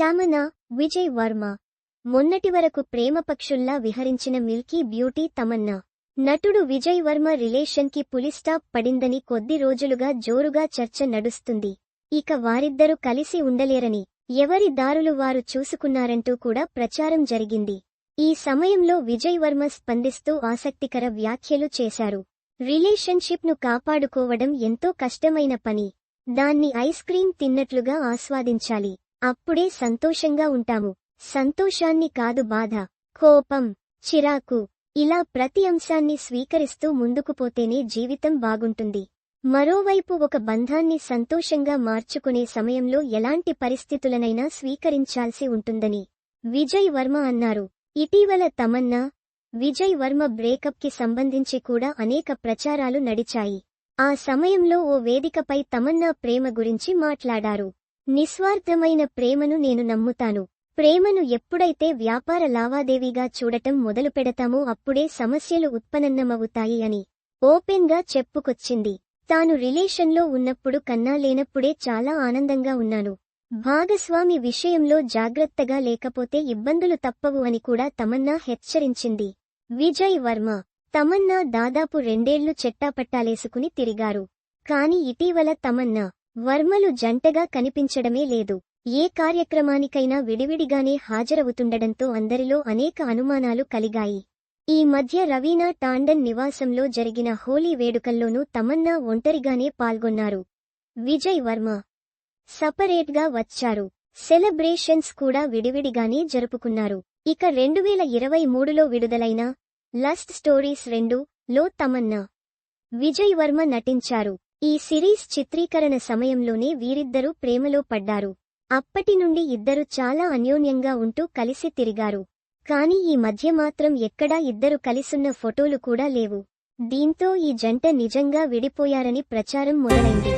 తమన్నా విజయ్ వర్మ. మొన్నటి వరకు ప్రేమపక్షుల్లా విహరించిన మిల్కీ బ్యూటీ తమన్నా. నటుడు విజయ్ వర్మ రిలేషన్కి పులిస్టాప్ పడిందని కొద్ది రోజులుగా జోరుగా చర్చ నడుస్తుంది. ఇక వారిద్దరూ కలిసి ఉండలేరని ఎవరి దారులు వారు చూసుకున్నారంటూ కూడా ప్రచారం జరిగింది. ఈ సమయంలో విజయ్ వర్మ స్పందిస్తూ ఆసక్తికర వ్యాఖ్యలు చేశారు. రిలేషన్షిప్ను కాపాడుకోవడం ఎంతో కష్టమైన పని. దాన్ని ఐస్ క్రీం తిన్నట్లుగా ఆస్వాదించాలి. అప్పుడే సంతోషంగా ఉంటాము. సంతోషాన్ని కాదు బాధ కోపం చిరాకు ఇలా ప్రతి అంశాన్ని స్వీకరిస్తూ ముందుకు పోతేనే జీవితం బాగుంటుంది. మరోవైపు ఒక బంధాన్ని సంతోషంగా మార్చుకునే సమయంలో ఎలాంటి పరిస్థితులనైనా స్వీకరించాల్సి ఉంటుందని విజయ్ వర్మ అన్నారు. ఇటీవల తమన్నా విజయ్ వర్మ బ్రేకప్కి సంబంధించి కూడా అనేక ప్రచారాలు నడిచాయి. ఆ సమయంలో ఓ వేదికపై తమన్నా ప్రేమ గురించి మాట్లాడారు. నిస్వార్థమైన ప్రేమను నేను నమ్ముతాను. ప్రేమను ఎప్పుడైతే వ్యాపార లావాదేవీగా చూడటం మొదలు పెడతామో అప్పుడే సమస్యలు ఉత్పన్నమవుతాయి అని ఓపెన్గా చెప్పుకొచ్చింది. తాను రిలేషన్లో ఉన్నప్పుడు కన్నా లేనప్పుడే చాలా ఆనందంగా ఉన్నాను. భాగస్వామి విషయంలో జాగ్రత్తగా లేకపోతే ఇబ్బందులు తప్పవు అని కూడా తమన్నా హెచ్చరించింది. విజయ్ వర్మ తమన్నా దాదాపు రెండేళ్ళు చెట్టాపట్టాలేసుకుని తిరిగారు. కాని ఇటీవల తమన్నా వర్మలు జంటగా కనిపించడమే లేదు. ఏ కార్యక్రమానికైనా విడివిడిగానే హాజరవుతుండడంతో అందరిలో అనేక అనుమానాలు కలిగాయి. ఈ మధ్య రవీనా టాండన్ నివాసంలో జరిగిన హోలీ వేడుకల్లోనూ తమన్నా ఒంటరిగానే పాల్గొన్నారు. విజయ్ వర్మ సపరేట్గా వచ్చారు. సెలబ్రేషన్స్ కూడా విడివిడిగానే జరుపుకున్నారు. ఇక రెండువేల ఇరవై మూడులో విడుదలైన లస్ట్ స్టోరీస్ రెండు లో తమన్నా విజయ్ వర్మ నటించారు. ఈ సిరీస్ చిత్రీకరణ సమయంలోనే వీరిద్దరూ ప్రేమలో పడ్డారు. అప్పటి నుండి ఇద్దరు చాలా అన్యోన్యంగా ఉంటూ కలిసి తిరిగారు. కాని ఈ మధ్య మాత్రం ఎక్కడా ఇద్దరు కలిసున్న ఫోటోలు కూడా లేవు. దీంతో ఈ జంట నిజంగా విడిపోయారని ప్రచారం మొదలైంది.